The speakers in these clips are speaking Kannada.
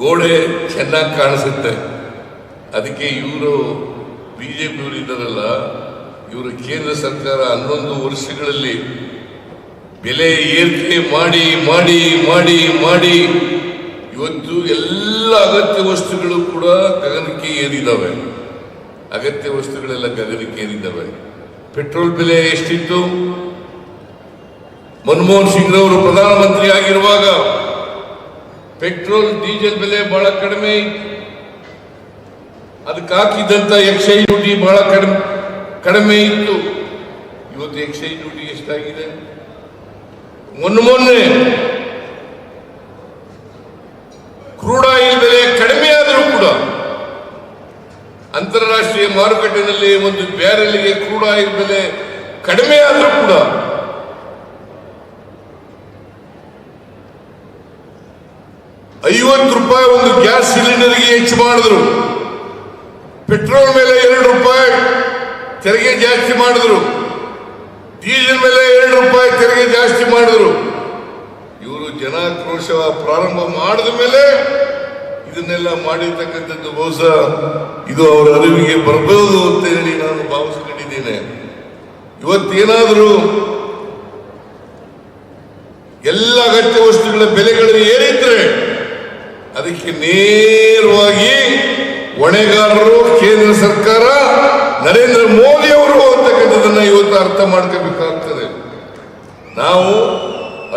ಗೋಡೆ ಚೆನ್ನಾಗಿ ಕಾಣಿಸುತ್ತೆ. ಅದಕ್ಕೆ ಇವರು ಬಿ ಜೆ ಪಿಯವರು ಇದ್ದಾರಲ್ಲ ಇವರು ಕೇಂದ್ರ ಸರ್ಕಾರ ಹನ್ನೊಂದು ವರ್ಷಗಳಲ್ಲಿ ಬೆಲೆ ಏರಿಕೆ ಮಾಡಿ ಮಾಡಿ ಮಾಡಿ ಮಾಡಿ, ಇವತ್ತು ಎಲ್ಲ ಅಗತ್ಯ ವಸ್ತುಗಳು ಕೂಡ ಗಗನಕ್ಕೆ ಏರಿದ್ದಾವೆ ಅಗತ್ಯ ವಸ್ತುಗಳೆಲ್ಲ ಗಗನಕ್ಕೆ ಏರಿದ್ದಾವೆ ಪೆಟ್ರೋಲ್ ಬೆಲೆ ಎಷ್ಟಿತ್ತು? ಮನಮೋಹನ್ ಸಿಂಗ್ ಅವರು ಪ್ರಧಾನಮಂತ್ರಿ ಆಗಿರುವಾಗ ಪೆಟ್ರೋಲ್, ಡೀಸೆಲ್ ಬೆಲೆ ಬಹಳ ಕಡಿಮೆ. ಅದಕ್ಕೆ ಹಾಕಿದಂತ ಎಕ್ಸೈಸ್ ಡ್ಯೂಟಿ ಬಹಳ ಕಡಿಮೆ ಕಡಿಮೆ ಇತ್ತು. ಇವತ್ತು ಎಕ್ಸೈಸ್ ಡ್ಯೂಟಿ ಎಷ್ಟಾಗಿದೆ? ಮೊನ್ನೆ ಮೊನ್ನೆ ಕ್ರೂಡ್ ಆಯಿಲ್ ಬೆಲೆ ಕಡಿಮೆ ಆದರೂ ಕೂಡ ಅಂತಾರಾಷ್ಟ್ರೀಯ ಮಾರುಕಟ್ಟೆನಲ್ಲಿ ಒಂದು ಬ್ಯಾರೆಲ್ಗೆ ಕ್ರೂಡ್ ಆಯಿಲ್ ಬೆಲೆ ಕಡಿಮೆ ಆದರೂ ಕೂಡ ಐವತ್ತು ರೂಪಾಯಿ ಒಂದು ಗ್ಯಾಸ್ ಸಿಲಿಂಡರ್ಗೆ ಹೆಚ್ಚು ಮಾಡಿದ್ರು. ಪೆಟ್ರೋಲ್ ಮೇಲೆ ಎರಡು ರೂಪಾಯಿ, ತೆರಿಗೆ ಜಾಸ್ತಿ ಮಾಡಿದ್ರು. ಡೀಸೆಲ್ ಮೇಲೆ ಎರಡು ರೂಪಾಯಿ, ತೆರಿಗೆ ಜಾಸ್ತಿ ಮಾಡಿದ್ರು. ಇವರು ಜನಾಕ್ರೋಶ ಪ್ರಾರಂಭ ಮಾಡಿದ ಮೇಲೆ ಇದನ್ನೆಲ್ಲ ಮಾಡಿರ್ತಕ್ಕಂಥದ್ದು ಬಹುಶಃ ಇದು ಅವರ ಅರಿವಿಗೆ ಬರಬಹುದು ಅಂತ ಹೇಳಿ ನಾನು ಭಾವಿಸ್ಕೊಂಡಿದ್ದೇನೆ. ಇವತ್ತೇನಾದರೂ ಎಲ್ಲ ಅಗತ್ಯ ವಸ್ತುಗಳ ಬೆಲೆಗಳು ಏರಿದ್ರೆ ಅದಕ್ಕೆ ನೇರವಾಗಿ ಹೊಣೆಗಾರರು, ಕೇಂದ್ರ ಸರ್ಕಾರ, ನರೇಂದ್ರ ಮೋದಿ ಅವರು ಅಂತಕ್ಕಂಥದ್ದನ್ನ ಇವತ್ತು ಅರ್ಥ ಮಾಡ್ಕೋಬೇಕಾಗ್ತದೆ. ನಾವು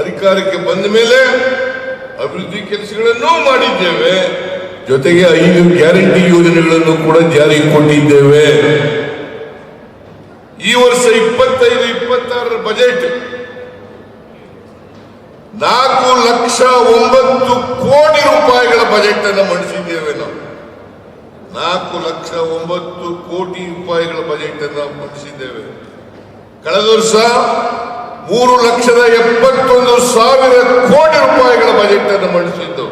ಅಧಿಕಾರಕ್ಕೆ ಬಂದ ಮೇಲೆ ಅಭಿವೃದ್ಧಿ ಕೆಲಸಗಳನ್ನು ಮಾಡಿದ್ದೇವೆ. ಜೊತೆಗೆ ಐದು ಗ್ಯಾರಂಟಿ ಯೋಜನೆಗಳನ್ನು ಕೂಡ ಜಾರಿಗೆ ಕೊಟ್ಟಿದ್ದೇವೆ. ಈ ವರ್ಷ ಇಪ್ಪತ್ತೈದು, ಇಪ್ಪತ್ತಾರರ ಬಜೆಟ್ ನಾಲ್ಕು ಲಕ್ಷ ಒಂಬತ್ತು ಕೋಟಿ ರೂಪಾಯಿಗಳ ಬಜೆಟ್ ಅನ್ನು ಮಂಡಿಸಿದ್ದೇವೆ ನಾವು ನಾಲ್ಕು ಲಕ್ಷ ಒಂಬತ್ತು ಕೋಟಿ ರೂಪಾಯಿಗಳ ಬಜೆಟ್ ಅನ್ನು ಮಂಡಿಸಿದ್ದೇವೆ. ಕಳೆದ ವರ್ಷ ಮೂರು ಲಕ್ಷದ ಎಪ್ಪತ್ತೊಂದು ಸಾವಿರ ಕೋಟಿ ರೂಪಾಯಿಗಳ ಬಜೆಟ್ ಅನ್ನು ಮಂಡಿಸಿದ್ದು.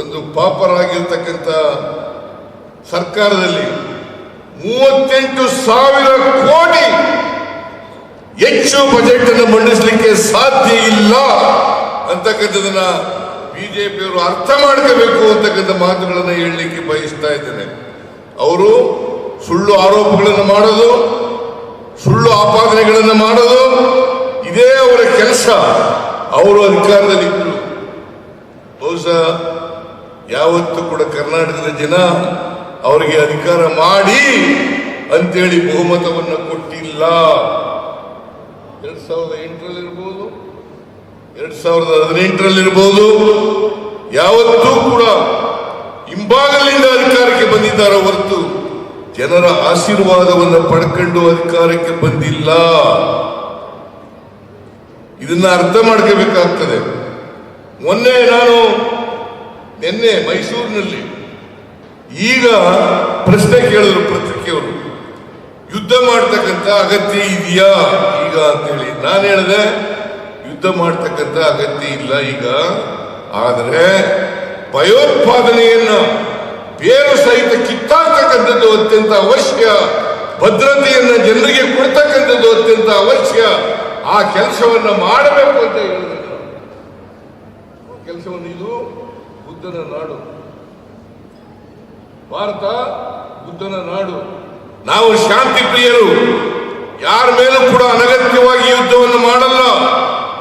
ಒಂದು ಪಾಪರಾಗಿರ್ತಕ್ಕಂಥ ಸರ್ಕಾರದಲ್ಲಿ ಮೂವತ್ತೆಂಟು ಸಾವಿರ ಕೋಟಿ ಹೆಚ್ಚು ಬಜೆಟ್ ಅನ್ನು ಮಂಡಿಸಲಿಕ್ಕೆ ಸಾಧ್ಯ ಇಲ್ಲ ಅಂತಕ್ಕಂಥದನ್ನ ಬಿಜೆಪಿಯವರು ಅರ್ಥ ಮಾಡ್ಕೋಬೇಕು ಅಂತಕ್ಕಂಥ ಮಾತುಗಳನ್ನು ಹೇಳಲಿಕ್ಕೆ ಬಯಸ್ತಾ ಇದ್ದೇನೆ. ಅವರು ಸುಳ್ಳು ಆರೋಪಗಳನ್ನು ಮಾಡೋದು, ಸುಳ್ಳು ಆಪಾದನೆಗಳನ್ನು ಮಾಡೋದು, ಇದೇ ಅವರ ಕೆಲಸ. ಅವರು ಅಧಿಕಾರದಲ್ಲಿದ್ದರು. ಬಹುಶಃ ಯಾವತ್ತೂ ಕೂಡ ಕರ್ನಾಟಕದ ಜನ ಅವರಿಗೆ ಅಧಿಕಾರ ಮಾಡಿ ಅಂತೇಳಿ ಬಹುಮತವನ್ನು ಕೊಟ್ಟಿಲ್ಲ. ಎರಡ್ ಸಾವಿರದ ಎಂಟರಲ್ಲಿರ್ಬೋದು ಎರಡ್ ಸಾವಿರದ ಹದಿನೆಂಟರಲ್ಲಿರ್ಬೋದು ಯಾವತ್ತೂ ಕೂಡ ಹಿಂಭಾಗಲಿಂದ ಅಧಿಕಾರಕ್ಕೆ ಬಂದಿದ್ದಾರೆ ಹೊರತು ಜನರ ಆಶೀರ್ವಾದವನ್ನು ಪಡ್ಕೊಂಡು ಅಧಿಕಾರಕ್ಕೆ ಬಂದಿಲ್ಲ. ಇದನ್ನ ಅರ್ಥ ಮಾಡ್ಕೋಬೇಕಾಗ್ತದೆ. ಮೊನ್ನೆ ನಾನು ನಿನ್ನೆ ಮೈಸೂರಿನಲ್ಲಿ ಈಗ ಪ್ರಶ್ನೆ ಕೇಳಿದ್ರು ಪತ್ರಿಕೆಯವರು. ಯುದ್ಧ ಮಾಡ್ತಕ್ಕಂಥ ಅಗತ್ಯ ಇದೆಯಾ ಈಗ ಅಂತೇಳಿ. ನಾನು ಹೇಳಿದೆ, ಯುದ್ಧ ಮಾಡ್ತಕ್ಕಂಥ ಅಗತ್ಯ ಇಲ್ಲ ಈಗ. ಆದರೆ ಭಯೋತ್ಪಾದನೆಯನ್ನ ಬೇರು ಸಹಿತ ಕಿತ್ತಾಕ್ತಕ್ಕಂಥದ್ದು ಅತ್ಯಂತ ಅವಶ್ಯ. ಭದ್ರತೆಯನ್ನ ಜನರಿಗೆ ಕೊಡ್ತಕ್ಕಂಥದ್ದು ಅತ್ಯಂತ ಅವಶ್ಯ. ಆ ಕೆಲಸವನ್ನ ಮಾಡಬೇಕು ಅಂತ ಹೇಳಿದೆ ಕೆಲಸವನ್ನು ಇದು ಬುದ್ಧನ ನಾಡು. ಭಾರತ ಬುದ್ಧನ ನಾಡು. ನಾವು ಶಾಂತಿ ಪ್ರಿಯರು, ಯಾರ ಮೇಲೂ ಕೂಡ ಅನಗತ್ಯವಾಗಿ ಯುದ್ಧವನ್ನು ಮಾಡಲ್ಲ.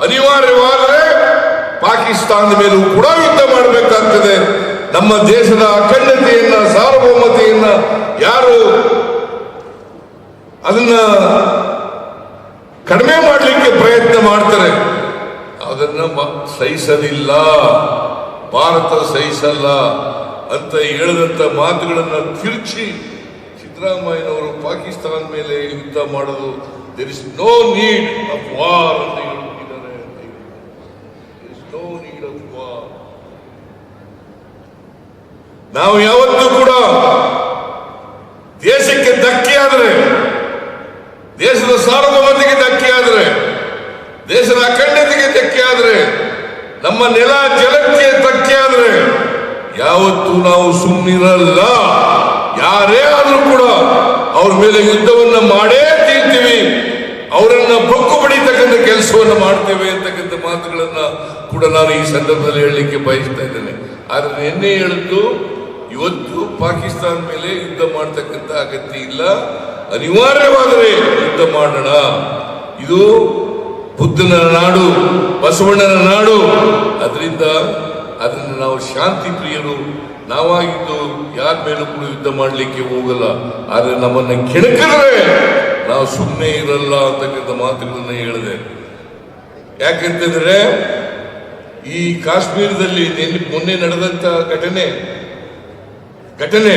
ಅನಿವಾರ್ಯವಾದರೆ ಪಾಕಿಸ್ತಾನದ ಮೇಲೂ ಕೂಡ ಯುದ್ಧ ಮಾಡಬೇಕಾಗ್ತದೆ. ನಮ್ಮ ದೇಶದ ಅಖಂಡತೆಯನ್ನ, ಸಾರ್ವಭೌಮತೆಯನ್ನ ಯಾರು ಅದನ್ನ ಕಡಿಮೆ ಮಾಡಲಿಕ್ಕೆ ಪ್ರಯತ್ನ ಮಾಡ್ತಾರೆ. ಅದನ್ನ ಸಹಿಸಲಿಲ್ಲ. ಭಾರತ ಸಹಿಸಲ್ಲ ಅಂತ ಹೇಳಿದಂತ ಮಾತುಗಳನ್ನ ತಿರುಚಿ ಸಿದ್ದರಾಮಯ್ಯನವರು ಪಾಕಿಸ್ತಾನ ಮೇಲೆ ಯುದ್ಧ ಮಾಡಲು there is no need of war ಅಂತ ಹೇಳ್ಬಿಟ್ಟಿದ್ದಾರೆ there is no need of war ನಾವು ಯಾವತ್ತೂ ಕೂಡ ದೇಶಕ್ಕೆ ಧಕ್ಕೆ ಆದರೆ ದೇಶದ ಸಾರ್ವಭೌಮತೆಗೆ ಧಕ್ಕೆ ಆದರೆ ದೇಶದ ಅಖಂಡತೆಗೆ ಧಕ್ಕೆ ಆದರೆ ನಮ್ಮ ನೆಲ ಜಲಕ್ಕೆ ಧಕ್ಕೆ ಆದರೆ ಯಾವತ್ತೂ ನಾವು ಸುಮ್ಮನಿರಲ್ಲ ಯಾರೇ ಆದ್ರೂ ಕೂಡ ಅವ್ರ ಮೇಲೆ ಯುದ್ಧವನ್ನ ಮಾಡೇ ತೀರ್ತೀವಿ ಅವರನ್ನ ಬೊಕ್ಕು ಬಡಿತಕ್ಕಂಥ ಕೆಲಸವನ್ನು ಮಾಡ್ತೇವೆ ಅಂತಕ್ಕಂಥ ಮಾತುಗಳನ್ನ ಕೂಡ ನಾನು ಈ ಸಂದರ್ಭದಲ್ಲಿ ಹೇಳಲಿಕ್ಕೆ ಬಯಸ್ತಾ ಇದ್ದೇನೆ. ಆದ್ರೆ ನಿನ್ನೆ ಹೇಳಿದ್ದು ಇವತ್ತು ಪಾಕಿಸ್ತಾನ ಮೇಲೆ ಯುದ್ಧ ಮಾಡ್ತಕ್ಕಂಥ ಅಗತ್ಯ ಇಲ್ಲ. ಅನಿವಾರ್ಯವಾದರೆ ಯುದ್ಧ ಮಾಡೋಣ. ಇದು ಬುದ್ಧನ ನಾಡು, ಬಸವಣ್ಣನ ನಾಡು. ಅದರಿಂದ ಅದನ್ನು ನಾವು ಶಾಂತಿ ಪ್ರಿಯರು ನಾವಾಗಿದ್ದು ಯಾರ ಮೇಲೂ ಕೂಡ ಯುದ್ಧ ಮಾಡಲಿಕ್ಕೆ ಹೋಗಲ್ಲ. ಆದರೆ ನಮ್ಮನ್ನ ಕೆಣಕಿದ್ರೆ ನಾವು ಸುಮ್ಮನೆ ಇರಲ್ಲ ಅಂತಕ್ಕಂಥ ಮಾತುಗಳನ್ನು ಹೇಳಿದೆ. ಯಾಕೆಂತಂದ್ರೆ ಈ ಕಾಶ್ಮೀರದಲ್ಲಿ ಮೊನ್ನೆ ನಡೆದಂತ ಘಟನೆ ಘಟನೆ,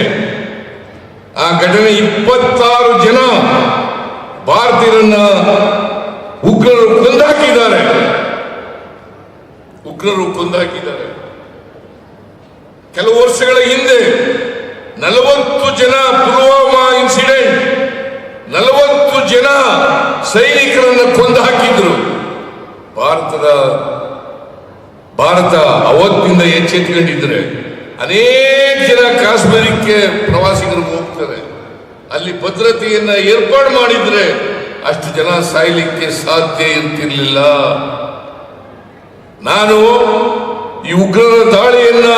ಆ ಘಟನೆ ಇಪ್ಪತ್ತಾರು ಜನ ಭಾರತೀಯರನ್ನ ಉಗ್ರರು ಕೊಂದಾಕಿದ್ದಾರೆ. ಉಗ್ರರು ಕೊಂದಾಕಿದ್ದಾರೆ. ಕೆಲವು ವರ್ಷಗಳ ಹಿಂದೆ ನಲವತ್ತು ಜನ ಪುಲ್ವಾಮಾ ಇನ್ಸಿಡೆಂಟ್ ನಲವತ್ತು ಜನ ಸೈನಿಕರನ್ನು ಕೊಂದು ಹಾಕಿದ್ರು ಭಾರತದ, ಭಾರತ ಅವತ್ತಿಂದ ಎಚ್ಚೆತ್ಕೊಂಡಿದ್ರೆ ಅನೇಕ ಜನ ಕಾಶ್ಮೀರಕ್ಕೆ ಪ್ರವಾಸಿಗರು ಹೋಗ್ತಾರೆ. ಅಲ್ಲಿ ಭದ್ರತೆಯನ್ನ ಏರ್ಪಾಡು ಮಾಡಿದ್ರೆ ಅಷ್ಟು ಜನ ಸಾಯ್ಲಿಕ್ಕೆ ಸಾಧ್ಯ ಇರ್ತಿರ್ಲಿಲ್ಲ ನಾನು ಈ ಉಗ್ರರ ದಾಳಿಯನ್ನ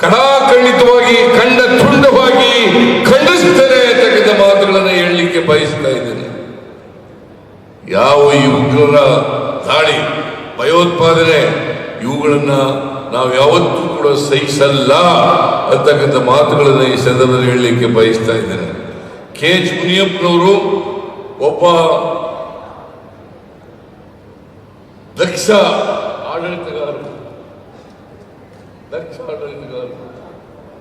ಕಡಾಖಂಡಿತವಾಗಿ ಖಂಡ ತುಂಡವಾಗಿ ಖಂಡಿಸ್ತೇನೆ ಅಂತಕ್ಕಂಥ ಮಾತುಗಳನ್ನು ಹೇಳಲಿಕ್ಕೆ ಬಯಸ್ತಾ ಇದ್ದೇನೆ. ಯಾವ ಈ ಉಗ್ರರ ದಾಳಿ, ಭಯೋತ್ಪಾದನೆ, ಇವುಗಳನ್ನ ನಾವು ಯಾವತ್ತೂ ಕೂಡ ಸಹಿಸಲ್ಲ ಅಂತಕ್ಕಂಥ ಮಾತುಗಳನ್ನು ಈ ಸಂದರ್ಭದಲ್ಲಿ ಹೇಳಲಿಕ್ಕೆ ಬಯಸ್ತಾ ಇದ್ದೇನೆ. ಕೆ. ಎಚ್. ಮುನಿಯಪ್ಪನವರು ಒಬ್ಬ ದಕ್ಷ ಆಡಳಿತಗಾರರು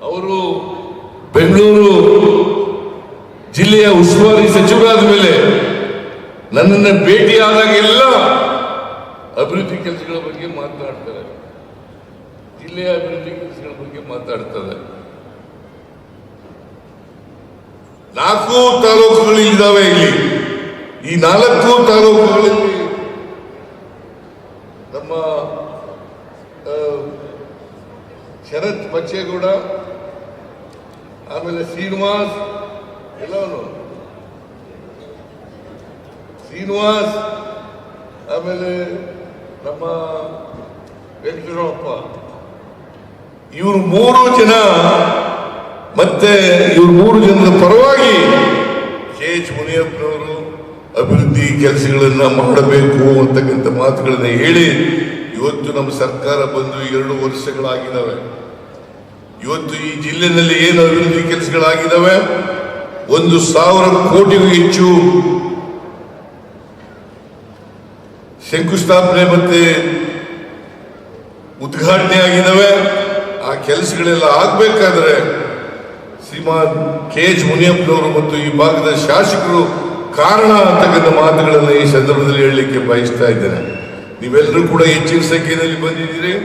ಅವರು ಬೆಂಗಳೂರು ಜಿಲ್ಲೆಯ ಉಸ್ತುವಾರಿ ಸಚಿವರಾದ ಮೇಲೆ ನನ್ನನ್ನು ಭೇಟಿಯಾದಾಗೆಲ್ಲ ಅಭಿವೃದ್ಧಿ ಕೆಲಸಗಳ ಬಗ್ಗೆ ಮಾತನಾಡ್ತಾರೆ. ಜಿಲ್ಲೆಯ ಅಭಿವೃದ್ಧಿ ಕೆಲಸಗಳ ಬಗ್ಗೆ ಮಾತಾಡ್ತಾರೆ ನಾಲ್ಕು ತಾಲೂಕುಗಳು ಇದ್ದಾವೆ ಇಲ್ಲಿ. ಈ ನಾಲ್ಕು ತಾಲೂಕುಗಳಲ್ಲಿ ನಮ್ಮ ಆ, ಶರತ್ ಬಚ್ಚೇಗೌಡ ಆಮೇಲೆ ಶ್ರೀನಿವಾಸ್ ಎಲ್ಲವನು ಶ್ರೀನಿವಾಸ್, ಆಮೇಲೆ ನಮ್ಮ ವೆಂಕಟರಮಪ್ಪ ಇವರು ಮೂರು ಜನ, ಮತ್ತೆ ಇವರು ಮೂರು ಜನದ ಪರವಾಗಿ ಕೆ ಎಚ್ ಮುನಿಯಪ್ಪನವರು ಅಭಿವೃದ್ಧಿ ಕೆಲಸಗಳನ್ನ ಮಾಡಬೇಕು ಅಂತಕ್ಕಂಥ ಮಾತುಗಳನ್ನ ಹೇಳಿ ಇವತ್ತು ನಮ್ಮ ಸರ್ಕಾರ ಬಂದು ಎರಡು ವರ್ಷಗಳಾಗಿದ್ದಾವೆ. ಇವತ್ತು ಈ ಜಿಲ್ಲೆನಲ್ಲಿ ಏನು ಅಭಿವೃದ್ಧಿ ಕೆಲಸಗಳಾಗಿದ್ದಾವೆ? ಒಂದು ಸಾವಿರ ಕೋಟಿಗೂ ಹೆಚ್ಚು ಶಂಕುಸ್ಥಾಪನೆ ಮತ್ತೆ ಉದ್ಘಾಟನೆ ಆಗಿದ್ದಾವೆ. ಆ ಕೆಲಸಗಳೆಲ್ಲ ಆಗ್ಬೇಕಾದ್ರೆ ಶ್ರೀಮಾನ್ ಕೆ ಎಚ್ ಮುನಿಯಪ್ಪನವರು ಮತ್ತು ಈ ಭಾಗದ ಶಾಸಕರು ಕಾರಣ ಅಂತಕ್ಕಂಥ ಮಾತುಗಳನ್ನು ಈ ಸಂದರ್ಭದಲ್ಲಿ ಹೇಳಲಿಕ್ಕೆ ಬಯಸ್ತಾ ಇದ್ದೇನೆ. ನೀವೆಲ್ಲರೂ ಕೂಡ ಹೆಚ್ಚಿನ ಸಂಖ್ಯೆಯಲ್ಲಿ ಬಂದಿದ್ದೀರಿ?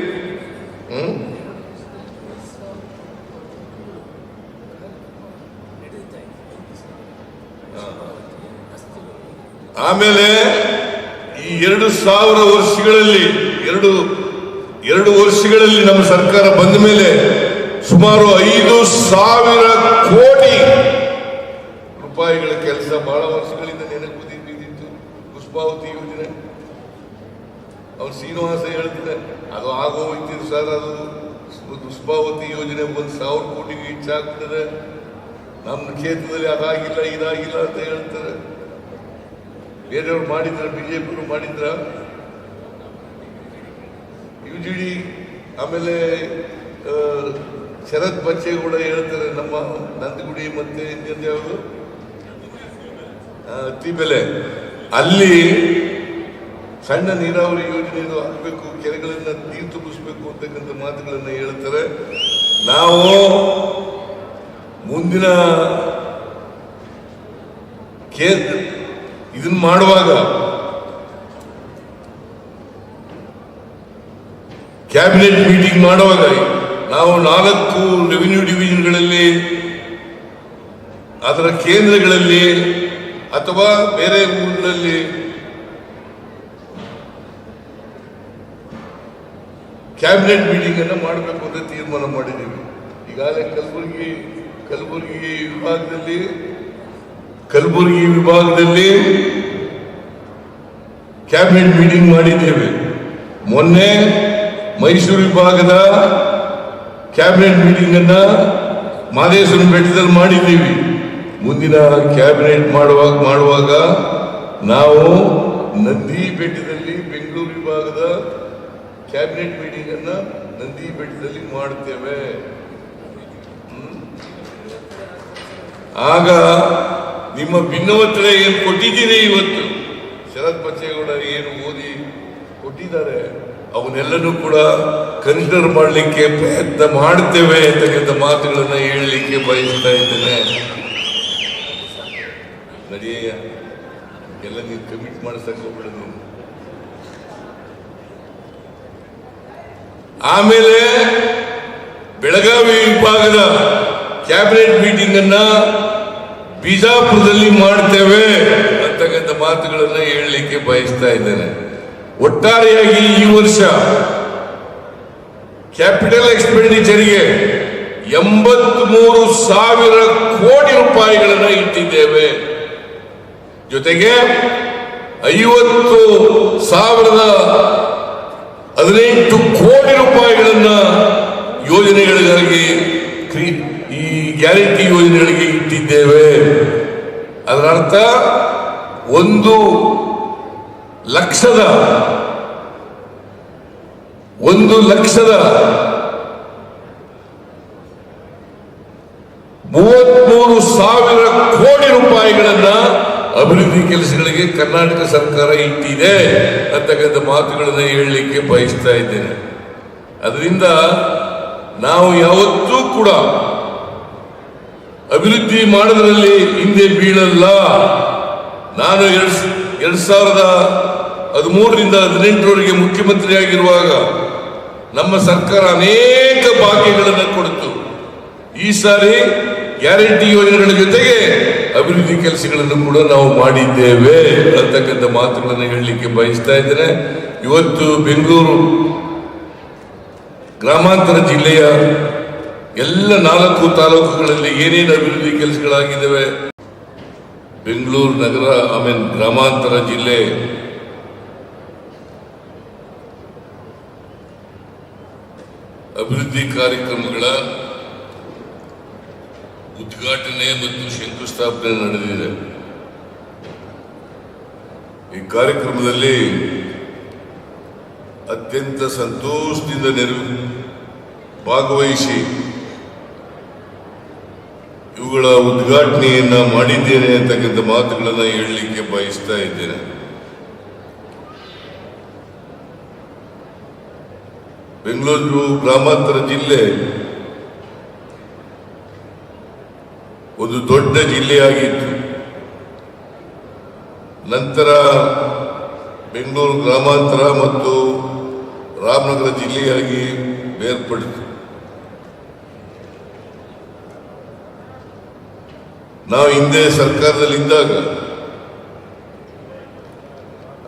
ಆಮೇಲೆ ಈ ಎರಡು ಸಾವಿರ ವರ್ಷಗಳಲ್ಲಿ, ಎರಡು ಎರಡು ವರ್ಷಗಳಲ್ಲಿ ನಮ್ಮ ಸರ್ಕಾರ ಬಂದ ಮೇಲೆ ಸುಮಾರು ಐದು ಸಾವಿರ ಕೋಟಿ ರೂಪಾಯಿಗಳ ಕೆಲಸ ಬಹಳ ವರ್ಷಗಳಿಂದ ನೆನಪು ಬಿದ್ದಿತ್ತು. ಪುಷ್ಪಾವತಿ ಯೋಜನೆ. ಅವ್ರು ಶ್ರೀನಿವಾಸ ಹೇಳ್ತಿದ್ದೆ ಅದು ಆಗೋಯ್ತಿದೆ ಸರ್ ಅದು ಪುಷ್ಪಾವತಿ ಯೋಜನೆ ಒಂದು ಸಾವಿರ ಕೋಟಿಗೆ ಹೆಚ್ಚಾಗ್ತದೆ ನಮ್ಮ ಕ್ಷೇತ್ರದಲ್ಲಿ ಅದಾಗಿಲ್ಲ, ಇದಾಗಿಲ್ಲ ಅಂತ ಹೇಳ್ತಾರೆ. ಬೇರೆಯವ್ರು ಮಾಡಿದ್ರ ಬಿಜೆಪಿ ಮಾಡಿದ್ರ? ಯು ಜಿ ಡಿ ಆಮೇಲೆ ಶರತ್ ಬಚ್ಚೇಗೌಡ ಹೇಳ್ತಾರೆ ನಮ್ಮ ನಂದಗುಡಿ ಮತ್ತೆ ಯಾವುದು ಅತ್ತಿಬೆಲೆ ಅಲ್ಲಿ ಸಣ್ಣ ನೀರಾವರಿ ಯೋಜನೆಯನ್ನು ಹಾಕಬೇಕು ಕೆರೆಗಳನ್ನು ನೀರು ತುಂಬಿಸ್ಬೇಕು ಅಂತಕ್ಕಂಥ ಮಾತುಗಳನ್ನು ಹೇಳ್ತಾರೆ. ನಾವು ಮುಂದಿನ ಕೇಂದ್ರ ಇದನ್ನ ಮಾಡುವಾಗ ಕ್ಯಾಬಿನೆಟ್ ಮೀಟಿಂಗ್ ಮಾಡುವಾಗ ನಾವು ನಾಲ್ಕು ರೆವಿನ್ಯೂ ಡಿವಿಷನ್ಗಳಲ್ಲಿ ಅದರ ಕೇಂದ್ರಗಳಲ್ಲಿ ಅಥವಾ ಬೇರೆ ಊರಿನಲ್ಲಿ ಕ್ಯಾಬಿನೆಟ್ ಮೀಟಿಂಗ್ ಅನ್ನು ಮಾಡಬೇಕು ಅಂತ ತೀರ್ಮಾನ ಮಾಡಿದ್ದೀವಿ ಈಗಾಗಲೇ ಕಲಬುರಗಿ ಕಲಬುರಗಿ ವಿಭಾಗದಲ್ಲಿ ಕಲಬುರಗಿ ವಿಭಾಗದಲ್ಲಿ ಕ್ಯಾಬಿನೆಟ್ ಮೀಟಿಂಗ್ ಮಾಡಿದ್ದೇವೆ. ಮೊನ್ನೆ ಮೈಸೂರು ವಿಭಾಗದ ಕ್ಯಾಬಿನೆಟ್ ಮೀಟಿಂಗ್ ಅನ್ನ ಮಾದೇಶ್ವರನ ಬೆಟ್ಟದಲ್ಲಿ ಮಾಡಿದ್ದೀವಿ. ಮುಂದಿನ ಕ್ಯಾಬಿನೆಟ್ ಮಾಡುವಾಗ ಮಾಡುವಾಗ ನಾವು ನಂದಿ ಬೆಟ್ಟದಲ್ಲಿ ಕ್ಯಾಬಿನೆಟ್ ಮೀಟಿಂಗ್ ಅನ್ನ ನಂದಿ ಬೆಟ್ಟದಲ್ಲಿ ಮಾಡ್ತೇವೆ. ಆಗ ನಿಮ್ಮ ಭಿನ್ನವತ್ರ ಏನು ಕೊಟ್ಟಿದ್ದೀರಿ ಇವತ್ತು? ಶರತ್ ಬಚ್ಚೇಗೌಡ ಏನು ಓದಿ ಕೊಟ್ಟಿದ್ದಾರೆ? ಅವನ್ನೆಲ್ಲನೂ ಕೂಡ ಕನ್ಸಿಡರ್ ಮಾಡಲಿಕ್ಕೆ ಪ್ರಯತ್ನ ಮಾಡ್ತೇವೆ ಅಂತಕ್ಕಂಥ ಮಾತುಗಳನ್ನು ಹೇಳಲಿಕ್ಕೆ ಬಯಸ್ತಾ ಇದ್ದೇನೆ. ನಡೆಯ ಎಲ್ಲ ನೀವು ಕಮಿಟ್ ಮಾಡಿಸ್ತಾ ಹೋಗ್ಬೇಡ ನೀನು ಆಮೇಲೆ ಬೆಳಗಾವಿ ವಿಭಾಗದ ಕ್ಯಾಬಿನೆಟ್ ಮೀಟಿಂಗ್ ಅನ್ನ ಬಿಜಾಪುರದಲ್ಲಿ ಮಾಡ್ತೇವೆ ಅಂತಕ್ಕಂಥ ಮಾತುಗಳನ್ನ ಹೇಳಲಿಕ್ಕೆ ಬಯಸ್ತಾ ಇದ್ದೇನೆ. ಒಟ್ಟಾರೆಯಾಗಿ ಈ ವರ್ಷ ಕ್ಯಾಪಿಟಲ್ ಎಕ್ಸ್ಪೆಂಡಿಚರ್ಗೆ ಎಂಬತ್ಮೂರು ಸಾವಿರ ಕೋಟಿ ರೂಪಾಯಿಗಳನ್ನು ಇಟ್ಟಿದ್ದೇವೆ. ಜೊತೆಗೆ ಐವತ್ತು ಸಾವಿರದ ಹದಿನೆಂಟು ಕೋಟಿ ರೂಪಾಯಿಗಳನ್ನ ಯೋಜನೆಗಳಿಗಾಗಿ ಈ ಗ್ಯಾರಂಟಿ ಯೋಜನೆಗಳಿಗೆ ಇಟ್ಟಿದ್ದೇವೆ. ಅದರ ಅರ್ಥ ಒಂದು ಲಕ್ಷದ ಒಂದು ಲಕ್ಷದ ಮೂವತ್ಮೂರು ಸಾವಿರ ಕೋಟಿ ರೂಪಾಯಿಗಳನ್ನ ಅಭಿವೃದ್ಧಿ ಕೆಲಸಗಳಿಗೆ ಕರ್ನಾಟಕ ಸರ್ಕಾರ ಇಟ್ಟಿದೆ ಅಂತಕ್ಕಂಥ ಮಾತುಗಳನ್ನು ಹೇಳಲಿಕ್ಕೆ ಬಯಸ್ತಾ ಇದ್ದೇನೆ. ಅದರಿಂದ ನಾವು ಯಾವತ್ತೂ ಕೂಡ ಅಭಿವೃದ್ಧಿ ಮಾಡೋದ್ರಲ್ಲಿ ಹಿಂದೆ ಬೀಳಲ್ಲ. ನಾನು ಎರಡ್ ಎರಡ್ ಸಾವಿರದ ಹದಿಮೂರರಿಂದ ಹದಿನೆಂಟರವರೆಗೆ ಮುಖ್ಯಮಂತ್ರಿ ಆಗಿರುವಾಗ ನಮ್ಮ ಸರ್ಕಾರ ಅನೇಕ ಭಾಗ್ಯಗಳನ್ನು ಕೊಡುತ್ತು ಈ ಸಾರಿ ಗ್ಯಾರಂಟಿ ಯೋಜನೆಗಳ ಜೊತೆಗೆ ಅಭಿವೃದ್ಧಿ ಕೆಲಸಗಳನ್ನು ಕೂಡ ನಾವು ಮಾಡಿದ್ದೇವೆ ಅಂತಕ್ಕಂಥ ಮಾತುಗಳನ್ನು ಹೇಳಲಿಕ್ಕೆ ಬಯಸ್ತಾ ಇದ್ದೇನೆ. ಇವತ್ತು ಬೆಂಗಳೂರು ಗ್ರಾಮಾಂತರ ಜಿಲ್ಲೆಯ ಎಲ್ಲ ನಾಲ್ಕು ತಾಲೂಕುಗಳಲ್ಲಿ ಏನೇನು ಅಭಿವೃದ್ಧಿ ಕೆಲಸಗಳಾಗಿದ್ದಾವೆ? ಬೆಂಗಳೂರು ನಗರ ಆಮೇಲೆ ಗ್ರಾಮಾಂತರ ಜಿಲ್ಲೆ. ಅಭಿವೃದ್ಧಿ ಕಾರ್ಯಕ್ರಮಗಳ ಉದ್ಘಾಟನೆ ಮತ್ತು ಶಂಕುಸ್ಥಾಪನೆ ನಡೆದಿದೆ. ಈ ಕಾರ್ಯಕ್ರಮದಲ್ಲಿ ಅತ್ಯಂತ ಸಂತೋಷದಿಂದ ನೆರವು ಭಾಗವಹಿಸಿ ಇವುಗಳ ಉದ್ಘಾಟನೆಯನ್ನ ಮಾಡಿದ್ದೇನೆ ಅಂತಕ್ಕಂಥ ಮಾತುಗಳನ್ನು ಹೇಳಲಿಕ್ಕೆ ಬಯಸ್ತಾ ಇದ್ದೇನೆ. ಬೆಂಗಳೂರು ಗ್ರಾಮಾಂತರ ಜಿಲ್ಲೆ ಒಂದು ದೊಡ್ಡ ಜಿಲ್ಲೆಯಾಗಿತ್ತು. ನಂತರ ಬೆಂಗಳೂರು ಗ್ರಾಮಾಂತರ ಮತ್ತು ರಾಮನಗರ ಜಿಲ್ಲೆಯಾಗಿ ಬೇರ್ಪಡಿತು. ನಾವು ಹಿಂದೆ ಸರ್ಕಾರದಲ್ಲಿದ್ದಾಗ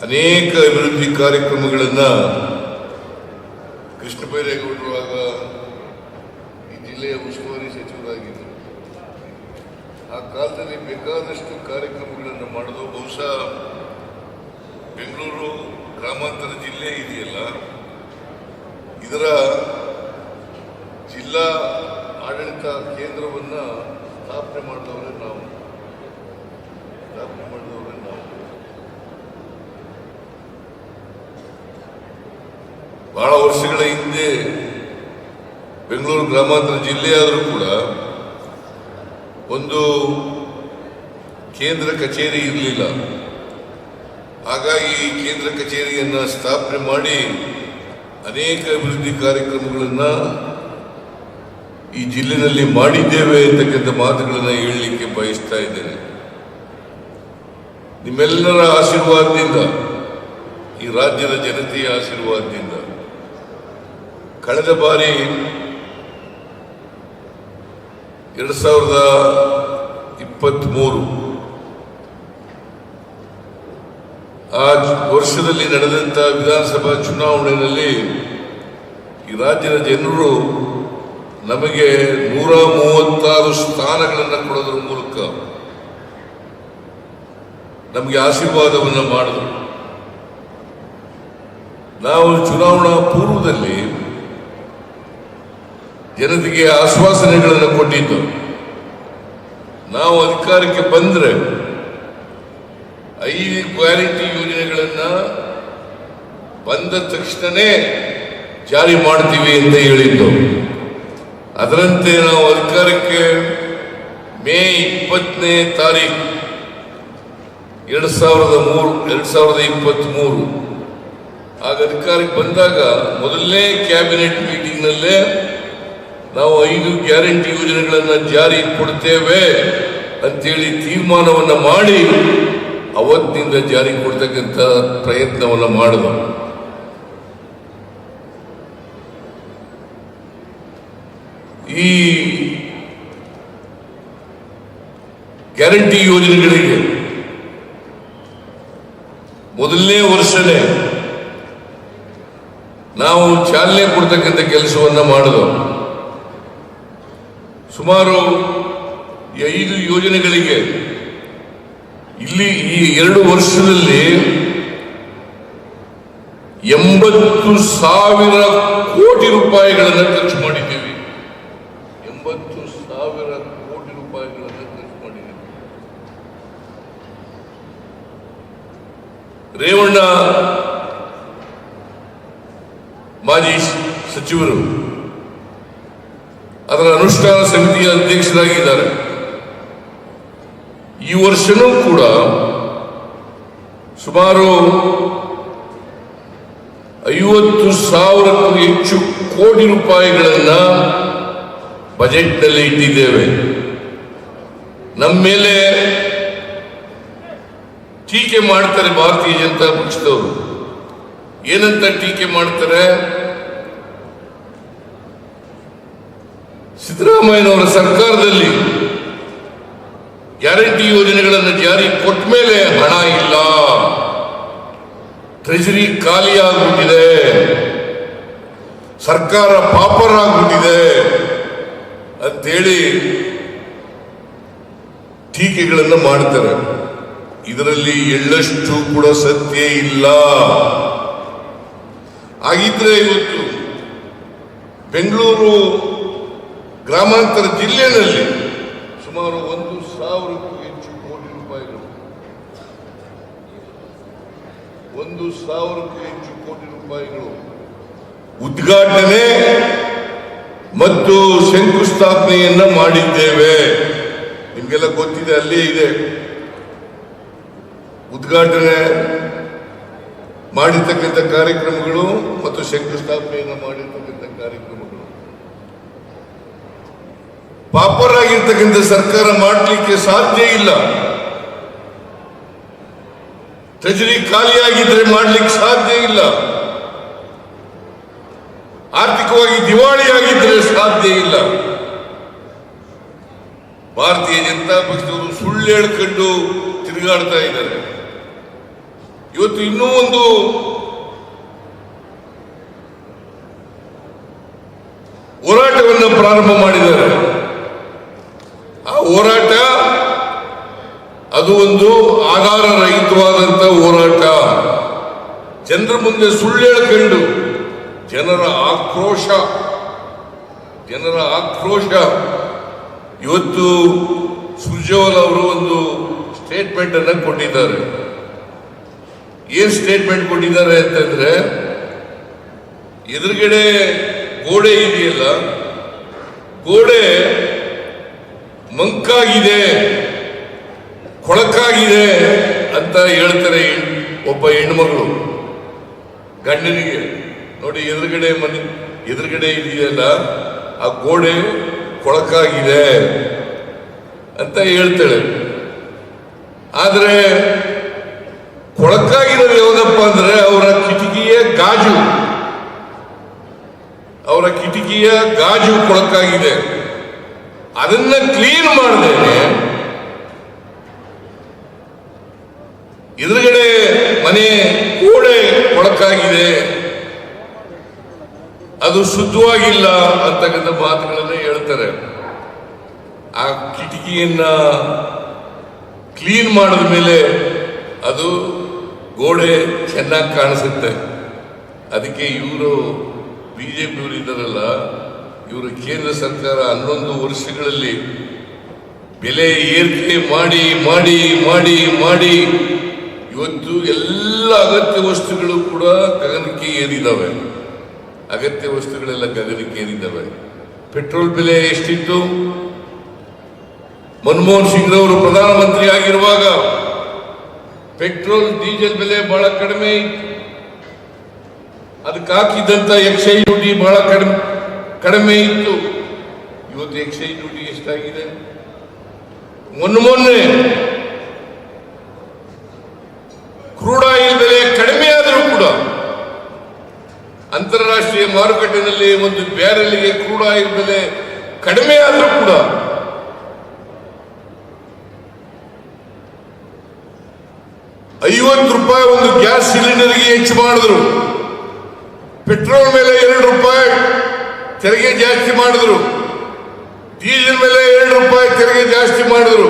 ಅನೇಕ ಅಭಿವೃದ್ಧಿ ಕಾರ್ಯಕ್ರಮಗಳನ್ನು ಕೃಷ್ಣ ಬೈರೇಗೌಡರು ಆಗ ಈ ಜಿಲ್ಲೆಯ ಉಸ್ತುವಾರಿ ಆ ಕಾಲದಲ್ಲಿ ಬೇಕಾದಷ್ಟು ಕಾರ್ಯಕ್ರಮಗಳನ್ನು ಮಾಡೋದು ಬಹುಶಃ ಬೆಂಗಳೂರು ಗ್ರಾಮಾಂತರ ಜಿಲ್ಲೆ ಇದೆಯಲ್ಲ? ಇದರ ಜಿಲ್ಲಾ ಆಡಳಿತ ಕೇಂದ್ರವನ್ನು ಸ್ಥಾಪನೆ ಮಾಡಿದವರೇ ನಾವು. ಸ್ಥಾಪನೆ ಮಾಡಿದವರೇ ನಾವು. ಬಹಳ ವರ್ಷಗಳ ಹಿಂದೆ ಬೆಂಗಳೂರು ಗ್ರಾಮಾಂತರ ಜಿಲ್ಲೆಯಾದರೂ ಕೂಡ ಒಂದು ಕೇಂದ್ರ ಕಚೇರಿ ಇರಲಿಲ್ಲ. ಹಾಗಾಗಿ ಈ ಕೇಂದ್ರ ಕಚೇರಿಯನ್ನು ಸ್ಥಾಪನೆ ಮಾಡಿ ಅನೇಕ ಅಭಿವೃದ್ಧಿ ಕಾರ್ಯಕ್ರಮಗಳನ್ನು ಈ ಜಿಲ್ಲೆಯಲ್ಲಿ ಮಾಡಿದ್ದೇವೆ ಅಂತಕ್ಕಂಥ ಮಾತುಗಳನ್ನು ಹೇಳಲಿಕ್ಕೆ ಬಯಸ್ತಾ ಇದ್ದೇನೆ. ನಿಮ್ಮೆಲ್ಲರ ಆಶೀರ್ವಾದದಿಂದ, ಈ ರಾಜ್ಯದ ಜನತೆಯ ಆಶೀರ್ವಾದದಿಂದ, ಕಳೆದ ಬಾರಿ ಎರಡ್ ಸಾವಿರದ ಇಪ್ಪತ್ತ್ಮೂರು ಆ ವರ್ಷದಲ್ಲಿ ನಡೆದಂತ ವಿಧಾನಸಭಾ ಚುನಾವಣೆಯಲ್ಲಿ ಈ ರಾಜ್ಯದ ಜನರು ನಮಗೆ ನೂರ ಮೂವತ್ತಾರು ಸ್ಥಾನಗಳನ್ನು ಕೊಡೋದ್ರ ಮೂಲಕ ನಮಗೆ ಆಶೀರ್ವಾದವನ್ನು ಮಾಡಿದರು. ನಾವು ಚುನಾವಣಾ ಪೂರ್ವದಲ್ಲಿ ಜನತೆಗೆ ಆಶ್ವಾಸನೆಗಳನ್ನು ಕೊಟ್ಟಿದ್ದು. ನಾವು ಅಧಿಕಾರಕ್ಕೆ ಬಂದರೆ ಐದು ಕ್ವಾಲಿಟಿ ಯೋಜನೆಗಳನ್ನು ಬಂದ ತಕ್ಷಣನೇ ಜಾರಿ ಮಾಡ್ತೀವಿ ಅಂತ ಹೇಳಿದ್ದು. ಅದರಂತೆ ನಾವು ಅಧಿಕಾರಕ್ಕೆ ಮೇ ಇಪ್ಪತ್ತನೇ ತಾರೀಕು ಎರಡು ಸಾವಿರದ ಮೂರು, ಎರಡು ಸಾವಿರದ ಇಪ್ಪತ್ತ್ ಮೂರು ಆಗ ಅಧಿಕಾರಕ್ಕೆ ಬಂದಾಗ ಮೊದಲನೇ ಕ್ಯಾಬಿನೆಟ್ ಮೀಟಿಂಗ್ನಲ್ಲೇ ನಾವು ಐದು ಗ್ಯಾರಂಟಿ ಯೋಜನೆಗಳನ್ನು ಜಾರಿ ಕೊಡ್ತೇವೆ ಅಂತೇಳಿ ತೀರ್ಮಾನವನ್ನು ಮಾಡಿ ಅವತ್ತಿನಿಂದ ಜಾರಿ ಕೊಡ್ತಕ್ಕಂಥ ಪ್ರಯತ್ನವನ್ನು ಮಾಡಿದ. ಈ ಗ್ಯಾರಂಟಿ ಯೋಜನೆಗಳಿಗೆ ಮೊದಲನೇ ವರ್ಷನೇ ನಾವು ಚಾಲನೆ ಕೊಡ್ತಕ್ಕಂಥ ಕೆಲಸವನ್ನು ಮಾಡಿದವು ಸುಮಾರು ಐದು ಯೋಜನೆಗಳಿಗೆ ಇಲ್ಲಿ ಈ ಎರಡು ವರ್ಷದಲ್ಲಿ ಎಂಬತ್ತು ಸಾವಿರ ಕೋಟಿ ರೂಪಾಯಿಗಳನ್ನು ಖರ್ಚು ಮಾಡಿದ್ದೀವಿ. ಎಂಬತ್ತು ಸಾವಿರ ಕೋಟಿ ರೂಪಾಯಿಗಳನ್ನು ಖರ್ಚು ಮಾಡಿದ್ದೀವಿ. ರೇವಣ್ಣ ಮಾಜಿ ಸಚಿವರು ಅದರ ಅನುಷ್ಠಾನ ಸಮಿತಿಯ ಅಧ್ಯಕ್ಷರಾಗಿದ್ದಾರೆ. ಈ ವರ್ಷನೂ ಕೂಡ ಸುಮಾರು ಐವತ್ತು ಸಾವಿರಕ್ಕೂ ಹೆಚ್ಚು ಕೋಟಿ ರೂಪಾಯಿಗಳನ್ನ ಬಜೆಟ್ನಲ್ಲಿ ಇಟ್ಟಿದ್ದೇವೆ. ನಮ್ಮ ಮೇಲೆ ಟೀಕೆ ಮಾಡ್ತಾರೆ ಭಾರತೀಯ ಜನತಾ ಪಕ್ಷದವರು. ಏನಂತ ಟೀಕೆ ಮಾಡ್ತಾರೆ? ಸಿದ್ದರಾಮಯ್ಯನವರ ಸರ್ಕಾರದಲ್ಲಿ ಗ್ಯಾರಂಟಿ ಯೋಜನೆಗಳನ್ನು ಜಾರಿ ಕೊಟ್ಟ ಮೇಲೆ ಹಣ ಇಲ್ಲ. ಟ್ರೆಜರಿ ಖಾಲಿಯಾಗ್ಬಿಟ್ಟಿದೆ ಸರ್ಕಾರ ಪಾಪರ್ ಆಗ್ಬಿಟ್ಟಿದೆ ಅಂತೇಳಿ ಟೀಕೆಗಳನ್ನು ಮಾಡ್ತಾರೆ. ಇದರಲ್ಲಿ ಎಳ್ಳಷ್ಟು ಕೂಡ ಸತ್ಯ ಇಲ್ಲ. ಆಗಿದ್ರೆ ಇವತ್ತು ಬೆಂಗಳೂರು ಗ್ರಾಮಾಂತರ ಜಿಲ್ಲೆಯಲ್ಲಿ ಸುಮಾರು ಒಂದು ಸಾವಿರಕ್ಕೂ ಹೆಚ್ಚು ಕೋಟಿ ರೂಪಾಯಿಗಳು. ಒಂದು ಸಾವಿರಕ್ಕೂ ಹೆಚ್ಚು ಕೋಟಿ ರೂಪಾಯಿಗಳು. ಉದ್ಘಾಟನೆ ಮತ್ತು ಶಂಕುಸ್ಥಾಪನೆಯನ್ನ ಮಾಡಿದ್ದೇವೆ. ನಿಮಗೆಲ್ಲ ಗೊತ್ತಿದೆ, ಅಲ್ಲಿ ಇದೆ. ಉದ್ಘಾಟನೆ ಮಾಡಿರ್ತಕ್ಕಂಥ ಕಾರ್ಯಕ್ರಮಗಳು ಮತ್ತು ಶಂಕುಸ್ಥಾಪನೆಯನ್ನು ಮಾಡಿರ್ತಕ್ಕಂಥ ಕಾರ್ಯಕ್ರಮಗಳು. ಪಾಪರಾಗಿರ್ತಕ್ಕಂಥ ಸರ್ಕಾರ ಮಾಡಲಿಕ್ಕೆ ಸಾಧ್ಯ ಇಲ್ಲ. ಟ್ರೆಜರಿ ಖಾಲಿಯಾಗಿದ್ರೆ ಮಾಡ್ಲಿಕ್ಕೆ ಸಾಧ್ಯ ಇಲ್ಲ. ಆರ್ಥಿಕವಾಗಿ ದಿವಾಳಿಯಾಗಿದ್ರೆ ಸಾಧ್ಯ ಇಲ್ಲ. ಭಾರತೀಯ ಜನತಾ ಪಕ್ಷದವರು ಸುಳ್ಳು ಹೇಳ್ಕೊಂಡು ತಿರುಗಾಡ್ತಾ ಇದ್ದಾರೆ. ಇವತ್ತು ಇನ್ನೂ ಒಂದು ಹೋರಾಟವನ್ನು ಪ್ರಾರಂಭ ಮಾಡಿದ್ದಾರೆ. ಹೋರಾಟ, ಅದು ಒಂದು ಆಧಾರ ರಹಿತವಾದಂತಹ ಹೋರಾಟ. ಜನರ ಮುಂದೆ ಸುಳ್ಳು ಹೇಳ್ಕೊಂಡು, ಜನರ ಆಕ್ರೋಶ ಜನರ ಆಕ್ರೋಶ. ಇವತ್ತು ಸುರ್ಜೇವಾಲ ಅವರು ಒಂದು ಸ್ಟೇಟ್ಮೆಂಟ್ ಅನ್ನ ಕೊಟ್ಟಿದ್ದಾರೆ. ಏನ್ ಸ್ಟೇಟ್ಮೆಂಟ್ ಕೊಟ್ಟಿದ್ದಾರೆ ಅಂತಂದ್ರೆ, ಎದುರುಗಡೆ ಗೋಡೆ ಇದೆಯಲ್ಲ, ಗೋಡೆ ಮಂಕಾಗಿದೆ, ಕೊಳಕಾಗಿದೆ ಅಂತ ಹೇಳ್ತಾರೆ ಒಬ್ಬ ಹೆಣ್ಮಗಳು. ಗಂಡನಿಗೆ, ನೋಡಿ ಎದುರುಗಡೆ ಮನೆ, ಎದುರುಗಡೆ ಇದೆಯಲ್ಲ, ಆ ಗೋಡೆ ಕೊಳಕಾಗಿದೆ ಅಂತ ಹೇಳ್ತಾಳೆ. ಆದರೆ, ಕೊಳಕಾಗಿರೋದು ಯಾವುದಪ್ಪ ಅಂದ್ರೆ ಅವರ ಕಿಟಕಿಯ ಗಾಜು. ಅವರ ಕಿಟಕಿಯ ಗಾಜು ಕೊಳಕಾಗಿದೆ. ಅದನ್ನ ಕ್ಲೀನ್ ಮಾಡಿದೇನೆ ಎದುರುಗಡೆ ಮನೆ ಕೋಳೆ ಕೊಳಕಾಗಿದೆ ಅದು ಶುದ್ಧವಾಗಿಲ್ಲ ಅಂತಕ್ಕಂಥ ಮಾತುಗಳನ್ನ ಹೇಳ್ತಾರೆ. ಆ ಕಿಟಕಿಯನ್ನ ಕ್ಲೀನ್ ಮಾಡಿದ ಮೇಲೆ ಅದು ಗೋಡೆ ಚೆನ್ನಾಗಿ ಕಾಣಿಸುತ್ತೆ. ಅದಕ್ಕೆ ಇವರು ಬಿಜೆಪಿಯವರು ಇದ್ದಾರಲ್ಲ ಇವರು ಕೇಂದ್ರ ಸರ್ಕಾರ ಹನ್ನೊಂದು ವರ್ಷಗಳಲ್ಲಿ ಬೆಲೆ ಏರಿಕೆ ಮಾಡಿ ಮಾಡಿ ಮಾಡಿ ಮಾಡಿ ಇವತ್ತು ಎಲ್ಲ ಅಗತ್ಯ ವಸ್ತುಗಳು ಕೂಡ ಗಗನಕ್ಕೆ ಏರಿದ್ದಾವೆ ಅಗತ್ಯ ವಸ್ತುಗಳೆಲ್ಲ ಗಗನಕ್ಕೆ ಏರಿದ್ದಾವೆ ಪೆಟ್ರೋಲ್ ಬೆಲೆ ಎಷ್ಟಿತ್ತು? ಮನಮೋಹನ್ ಸಿಂಗ್ ಅವರು ಪ್ರಧಾನಮಂತ್ರಿ ಆಗಿರುವಾಗ ಪೆಟ್ರೋಲ್, ಡೀಸೆಲ್ ಬೆಲೆ ಬಹಳ ಕಡಿಮೆ ಅದಕ್ಕೆ ಹಾಕಿದ್ದಂತ ಎಕ್ಸೈಸ್ ಡ್ಯೂಟಿ ಬಹಳ ಕಡಿಮೆ. ಕಡಿಮೆ ಇತ್ತು. ಇವತ್ತು ಎಕ್ಸೈಸ್ ಡ್ಯೂಟಿ ಎಷ್ಟಾಗಿದೆ? ಮೊನ್ನೆ ಮೊನ್ನೆ ಕ್ರೂಡ್ ಆಯಿಲ್ ಬೆಲೆ ಕಡಿಮೆ ಆದರೂ ಕೂಡ ಅಂತಾರಾಷ್ಟ್ರೀಯ ಮಾರುಕಟ್ಟೆಯಲ್ಲಿ ಒಂದು ಬ್ಯಾರೆಲ್ಗೆ ಕ್ರೂಡ್ ಆಯಿಲ್ ಬೆಲೆ ಕಡಿಮೆ ಆದರೂ ಕೂಡ ಐವತ್ತು ರೂಪಾಯಿ ಒಂದು ಗ್ಯಾಸ್ ಸಿಲಿಂಡರ್ಗೆ ಹೆಚ್ಚು ಮಾಡಿದ್ರು. ಪೆಟ್ರೋಲ್ ಮೇಲೆ ಎರಡು ರೂಪಾಯಿ. ತೆರಿಗೆ ಜಾಸ್ತಿ ಮಾಡಿದ್ರು. ಡೀಸೆಲ್ ಮೇಲೆ ಎರಡು ರೂಪಾಯಿ ತೆರಿಗೆ ಜಾಸ್ತಿ ಮಾಡಿದ್ರು.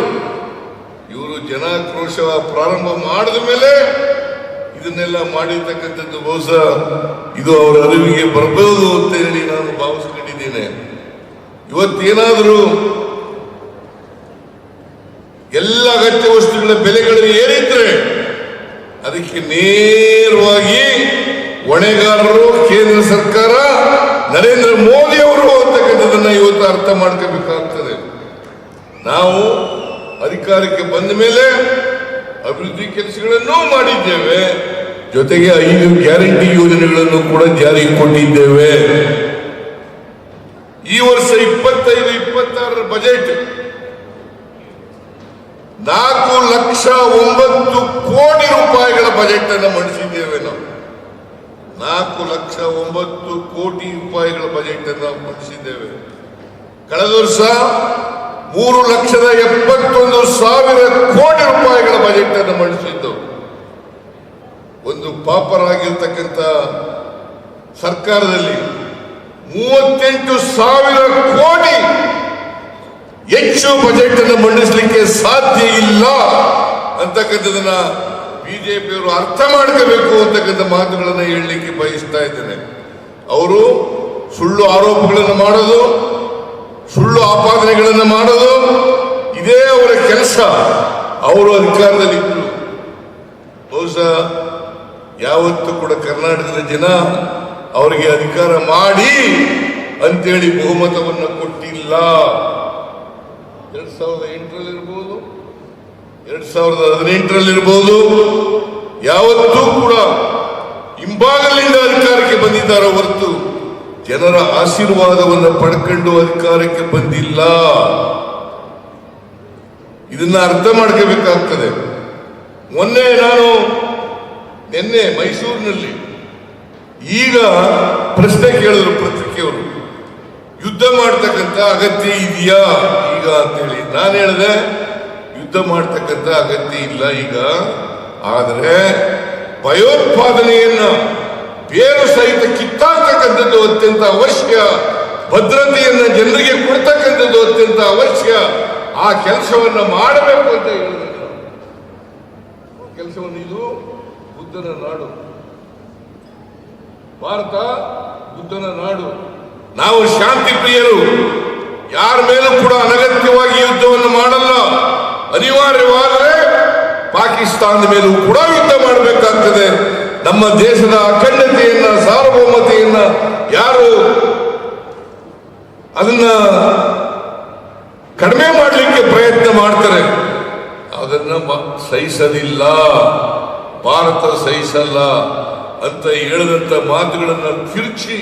ಇವರು ಜನಾಕ್ರೋಶ ಪ್ರಾರಂಭ ಮಾಡಿದ ಮೇಲೆ ಇದನ್ನೆಲ್ಲ ಮಾಡಿರ್ತಕ್ಕಂಥದ್ದು ಬಹುಶಃ ಇದು ಅವರ ಅರಿವಿಗೆ ಬರಬಹುದು ಅಂತ ಹೇಳಿ ನಾನು ಭಾವಿಸ್ಕೊಂಡಿದ್ದೇನೆ. ಇವತ್ತೇನಾದರೂ ಎಲ್ಲ ಅಗತ್ಯ ವಸ್ತುಗಳ ಬೆಲೆಗಳು ಏರಿದ್ರೆ ಅದಕ್ಕೆ ನೇರವಾಗಿ ಹೊಣೆಗಾರರು ಕೇಂದ್ರ ಸರ್ಕಾರ ನರೇಂದ್ರ ಮೋದಿ ಅವರು ಅಂತಕ್ಕಂಥದ್ದನ್ನ ಇವತ್ತು ಅರ್ಥ ಮಾಡ್ಕೋಬೇಕಾಗ್ತದೆ. ನಾವು ಅಧಿಕಾರಕ್ಕೆ ಬಂದ ಮೇಲೆ ಅಭಿವೃದ್ಧಿ ಕೆಲಸಗಳನ್ನು ಮಾಡಿದ್ದೇವೆ. ಜೊತೆಗೆ ಐದು ಗ್ಯಾರಂಟಿ ಯೋಜನೆಗಳನ್ನು ಕೂಡ ಜಾರಿಗೆ ಕೊಟ್ಟಿದ್ದೇವೆ. ಈ ವರ್ಷ ಇಪ್ಪತ್ತೈದು, ಇಪ್ಪತ್ತಾರರ ಬಜೆಟ್ ನಾಲ್ಕು ಲಕ್ಷ ಒಂಬತ್ತು ಕೋಟಿ ರೂಪಾಯಿಗಳ ಬಜೆಟ್ ಅನ್ನು ಮಂಡಿಸಿದ್ದೇವೆ ನಾವು. ನಾಲ್ಕು ಲಕ್ಷ ಒಂಬತ್ತು ಕೋಟಿ ರೂಪಾಯಿಗಳ ಬಜೆಟ್ ಅನ್ನು ಮಂಡಿಸಿದ್ದೇವೆ. ಕಳೆದ ವರ್ಷ ಮೂರು ಲಕ್ಷದ ಎಪ್ಪತ್ತೊಂದು ಸಾವಿರ ಕೋಟಿ ರೂಪಾಯಿಗಳ ಬಜೆಟ್ ಅನ್ನು ಮಂಡಿಸಿದ್ದು. ಒಂದು ಪಾಪರಾಗಿರ್ತಕ್ಕಂಥ ಸರ್ಕಾರದಲ್ಲಿ ಮೂವತ್ತೆಂಟು ಸಾವಿರ ಕೋಟಿ ಹೆಚ್ಚು ಬಜೆಟ್ ಅನ್ನು ಮಂಡಿಸಲಿಕ್ಕೆ ಸಾಧ್ಯ ಇಲ್ಲ ಅಂತಕ್ಕಂಥದನ್ನ ಬಿಜೆಪಿಯವರು ಅರ್ಥ ಮಾಡ್ಕೋಬೇಕು ಅಂತಕ್ಕಂಥ ಮಾತುಗಳನ್ನು ಹೇಳಲಿಕ್ಕೆ ಬಯಸ್ತಾ ಇದ್ದೇನೆ. ಅವರು ಸುಳ್ಳು ಆರೋಪಗಳನ್ನು ಮಾಡೋದು, ಸುಳ್ಳು ಆಪಾದನೆಗಳನ್ನು ಮಾಡೋದು, ಇದೇ ಅವರ ಕೆಲಸ. ಅವರು ಅಧಿಕಾರದಲ್ಲಿದ್ದರು ಬಹುಶಃ ಯಾವತ್ತೂ ಕೂಡ ಕರ್ನಾಟಕದ ಜನ ಅವರಿಗೆ ಅಧಿಕಾರ ಮಾಡಿ ಅಂತೇಳಿ ಬಹುಮತವನ್ನು ಕೊಟ್ಟಿಲ್ಲ. ಎರಡ್ ಸಾವಿರದ ಎಂಟರಲ್ಲಿ ಇರ್ಬೋದು ಎರಡ್ ಸಾವಿರದ ಹದಿನೆಂಟರಲ್ಲಿರ್ಬೋದು ಯಾವತ್ತೂ ಕೂಡ ಹಿಂಭಾಗಲಿಂದ ಅಧಿಕಾರಕ್ಕೆ ಬಂದಿದ್ದಾರೆ ಹೊರತು ಜನರ ಆಶೀರ್ವಾದವನ್ನು ಪಡ್ಕೊಂಡು ಅಧಿಕಾರಕ್ಕೆ ಬಂದಿಲ್ಲ. ಇದನ್ನ ಅರ್ಥ ಮಾಡ್ಕೋಬೇಕಾಗ್ತದೆ. ಮೊನ್ನೆ ನಾನು ನಿನ್ನೆ ಮೈಸೂರಿನಲ್ಲಿ ಈಗ ಪ್ರಶ್ನೆ ಕೇಳಿದ್ರು ಪತ್ರಿಕೆಯವರು, ಯುದ್ಧ ಮಾಡ್ತಕ್ಕಂಥ ಅಗತ್ಯ ಇದೆಯಾ ಈಗ ಅಂತೇಳಿ? ನಾನು ಹೇಳಿದೆ ಯುದ್ಧ ಮಾಡ್ತಕ್ಕಂಥ ಅಗತ್ಯ ಇಲ್ಲ ಈಗ. ಆದರೆ ಭಯೋತ್ಪಾದನೆಯನ್ನ ಬೇರು ಸಹಿತ ಕಿತ್ತಾಡ್ತಕ್ಕಂಥದ್ದು ಅತ್ಯಂತ ಅವಶ್ಯ. ಭದ್ರತೆಯನ್ನ ಜನರಿಗೆ ಕೊಡ್ತಕ್ಕಂಥದ್ದು ಅತ್ಯಂತ ಅವಶ್ಯ. ಆ ಕೆಲಸವನ್ನ ಮಾಡಬೇಕು ಅಂತ ಹೇಳಿದೆ ನಾನು. ಕೆಲಸವನ್ನು ಇದು ಬುದ್ಧನ ನಾಡು. ಭಾರತ ಬುದ್ಧನ ನಾಡು. ನಾವು ಶಾಂತಿ ಪ್ರಿಯರು ಯಾರ ಮೇಲೂ ಕೂಡ ಅನಗತ್ಯವಾಗಿ ಯುದ್ಧವನ್ನು ಮಾಡಲ್ಲ. ಅನಿವಾರ್ಯವಾದರೆ ಪಾಕಿಸ್ತಾನದ ಮೇಲೂ ಕೂಡ ಯುದ್ಧ ಮಾಡಬೇಕಾಗ್ತದೆ. ನಮ್ಮ ದೇಶದ ಅಖಂಡತೆಯನ್ನ, ಸಾರ್ವಭೌಮತೆಯನ್ನ ಯಾರು ಅದನ್ನ ಕಡಿಮೆ ಮಾಡಲಿಕ್ಕೆ ಪ್ರಯತ್ನ ಮಾಡ್ತಾರೆ. ಅದನ್ನ ಸಹಿಸಲಿಲ್ಲ, ಭಾರತ ಸಹಿಸಲ್ಲ ಅಂತ ಹೇಳಿದಂತ ಮಾತುಗಳನ್ನ ತಿರುಚಿ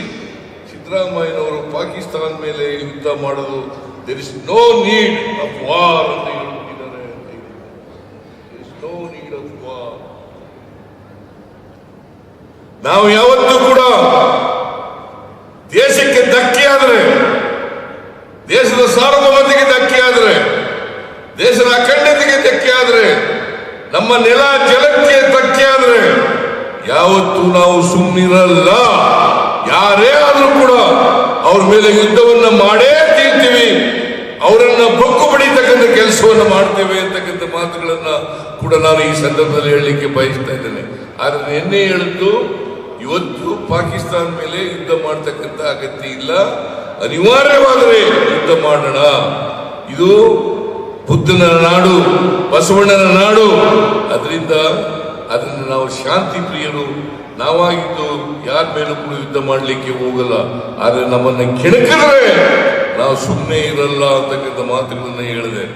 ಸಿದ್ದರಾಮಯ್ಯನವರು ಪಾಕಿಸ್ತಾನ ಮೇಲೆ ಯುದ್ಧ ಮಾಡೋದು there is no need of war ಅಂತ ಹೇಳ್ಬಿಟ್ಟಿದ್ದಾರೆ ಅಂತ ನೋ ನೀಡ್ ಆಫ್ ವಾರ್ ನಾವು ಯಾವತ್ತೂ ಕೂಡ ದೇಶಕ್ಕೆ ಧಕ್ಕೆ ಆದರೆ, ದೇಶದ ಸಾರ್ವಭೌಮತೆಗೆ ಧಕ್ಕೆ ಆದರೆ, ದೇಶದ ಅಖಂಡತೆಗೆ ಧಕ್ಕೆ ಆದರೆ, ನಮ್ಮ ನೆಲ ಜಲಕ್ಕೆ ಧಕ್ಕೆ ಆದರೆ, ಯಾವತ್ತೂ ನಾವು ಸುಮ್ಮನಿರಲ್ಲ ಯಾರೇ ಆದರೂ ಕೂಡ ಅವ್ರ ಮೇಲೆ ಯುದ್ಧವನ್ನ ಮಾಡೇ ತೀರ್ತೀವಿ ಅವರನ್ನ ಬೊಕ್ಕು ಬಡಿತಕ್ಕಂಥ ಕೆಲಸವನ್ನು ಮಾಡ್ತೇವೆ ಅಂತಕ್ಕಂಥ ಮಾತುಗಳನ್ನ ಕೂಡ ನಾನು ಈ ಸಂದರ್ಭದಲ್ಲಿ ಹೇಳಲಿಕ್ಕೆ ಬಯಸ್ತಾ ಇದ್ದೇನೆ. ಆದ್ರೆ ನಿನ್ನೆ ಹೇಳಿದ್ದು ಇವತ್ತು ಪಾಕಿಸ್ತಾನ ಮೇಲೆ ಯುದ್ಧ ಮಾಡ್ತಕ್ಕಂಥ ಅಗತ್ಯ ಇಲ್ಲ. ಅನಿವಾರ್ಯವಾದರೆ ಯುದ್ಧ ಮಾಡೋಣ. ಇದು ಬುದ್ಧನ ನಾಡು, ಬಸವಣ್ಣನ ನಾಡು. ಅದರಿಂದ ಅದನ್ನು ನಾವು ಶಾಂತಿ ಪ್ರಿಯರು ನಾವಾಗಿದ್ದು ಯಾರ ಮೇಲೂ ಕೂಡ ಯುದ್ಧ ಮಾಡಲಿಕ್ಕೆ ಹೋಗಲ್ಲ. ಆದರೆ ನಮ್ಮನ್ನು ಕೆಣಕಿದ್ರೆ ನಾವು ಸುಮ್ಮನೆ ಇರಲ್ಲ ಅಂತಕ್ಕಂಥ ಮಾತುಗಳನ್ನು ಹೇಳಿದೆ.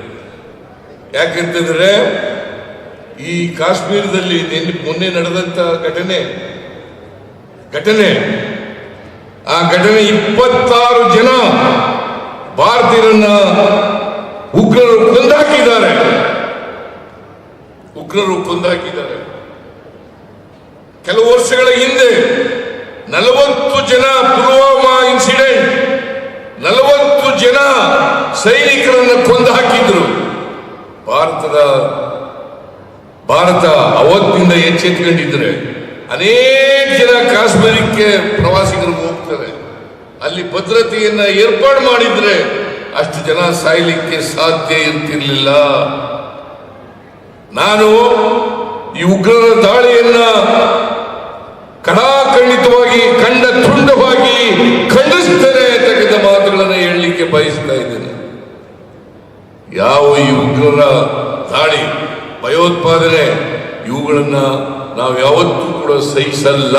ಯಾಕೆಂತಂದ್ರೆ ಈ ಕಾಶ್ಮೀರದಲ್ಲಿ ನಿನ್ನೆ, ಮೊನ್ನೆ ನಡೆದಂತ ಘಟನೆ ಘಟನೆ. ಆ ಘಟನೆ ಇಪ್ಪತ್ತಾರು ಜನ ಭಾರತೀಯರನ್ನ ಉಗ್ರರು ಕೊಂದಾಕಿದ್ದಾರೆ. ಉಗ್ರರು ಕೊಂದಾಕಿದ್ದಾರೆ. ಕೆಲವು ವರ್ಷಗಳ ಹಿಂದೆ ನಲವತ್ತು ಜನ ಪುಲ್ವಾಮಾ ಇನ್ಸಿಡೆಂಟ್ ನಲವತ್ತು ಜನ ಸೈನಿಕರನ್ನ ಕೊಂದು ಹಾಕಿದ್ರು ಭಾರತದ, ಭಾರತ ಅವತ್ತಿನಿಂದ ಎಚ್ಚೆತ್ಕೊಂಡಿದ್ರೆ ಅನೇಕ ಜನ ಕಾಶ್ಮೀರಕ್ಕೆ ಪ್ರವಾಸಿಗರು ಹೋಗ್ತಾರೆ. ಅಲ್ಲಿ ಭದ್ರತೆಯನ್ನ ಏರ್ಪಾಡು ಮಾಡಿದ್ರೆ ಅಷ್ಟು ಜನ ಸಾಯ್ಲಿಕ್ಕೆ ಸಾಧ್ಯ ಇರ್ತಿರ್ಲಿಲ್ಲ ನಾನು ಈ ಉಗ್ರರ ದಾಳಿಯನ್ನ ಕಡಾಖಂಡಿತವಾಗಿ ಕಂಡ ತುಂಡವಾಗಿ ಖಂಡಿಸ್ತೇನೆ ತೆಗೆದ ಮಾತುಗಳನ್ನು ಹೇಳಲಿಕ್ಕೆ ಬಯಸ್ತಾ ಇದ್ದೇನೆ. ಯಾವ ಈ ಉಗ್ರರ ದಾಳಿ, ಭಯೋತ್ಪಾದನೆ, ಇವುಗಳನ್ನ ನಾವು ಯಾವತ್ತೂ ಕೂಡ ಸಹಿಸಲ್ಲ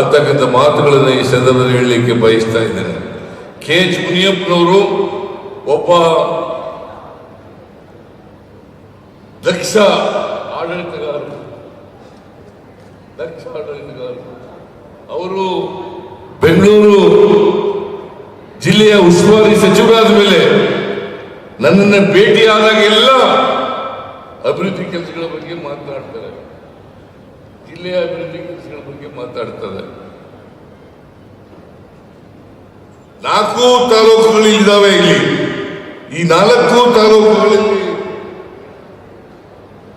ಅಂತಕ್ಕಂಥ ಮಾತುಗಳನ್ನು ಈ ಸಂದರ್ಭದಲ್ಲಿ ಹೇಳಲಿಕ್ಕೆ ಬಯಸ್ತಾ ಇದ್ದಾರೆ ಕೆ ಎಚ್ ಮುನಿಯಪ್ಪನವರು ಒಬ್ಬ ದಕ್ಷ ಆಡಳಿತಗಾರರು. ದಕ್ಷ ಆಡಳಿತಗಾರರು. ಅವರು ಬೆಂಗಳೂರು ಜಿಲ್ಲೆಯ ಉಸ್ತುವಾರಿ ಸಚಿವರಾದ ಮೇಲೆ ನನ್ನನ್ನು ಭೇಟಿಯಾದಾಗೆಲ್ಲ ಅಭಿವೃದ್ಧಿ ಕೆಲಸಗಳ ಬಗ್ಗೆ ಮಾತನಾಡ್ತಾರೆ. ಜಿಲ್ಲೆಯ ಅಭಿವೃದ್ಧಿ ಕೆಲಸಗಳ ಬಗ್ಗೆ ಮಾತಾಡ್ತದೆ. ನಾಲ್ಕು ತಾಲೂಕುಗಳು ಇದ್ದಾವೆ ಇಲ್ಲಿ. ಈ ನಾಲ್ಕು ತಾಲೂಕುಗಳಲ್ಲಿ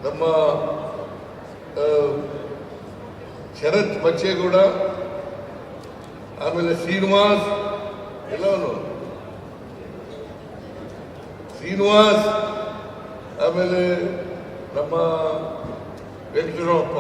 ನಮ್ಮ ಶರತ್ ಬಚ್ಚೇಗೌಡ, ಆಮೇಲೆ ಶ್ರೀನಿವಾಸ್ ಎಲ್ಲವನು ಶ್ರೀನಿವಾಸ್, ಆಮೇಲೆ ನಮ್ಮ ವೆಂಕಟರಮಪ್ಪ.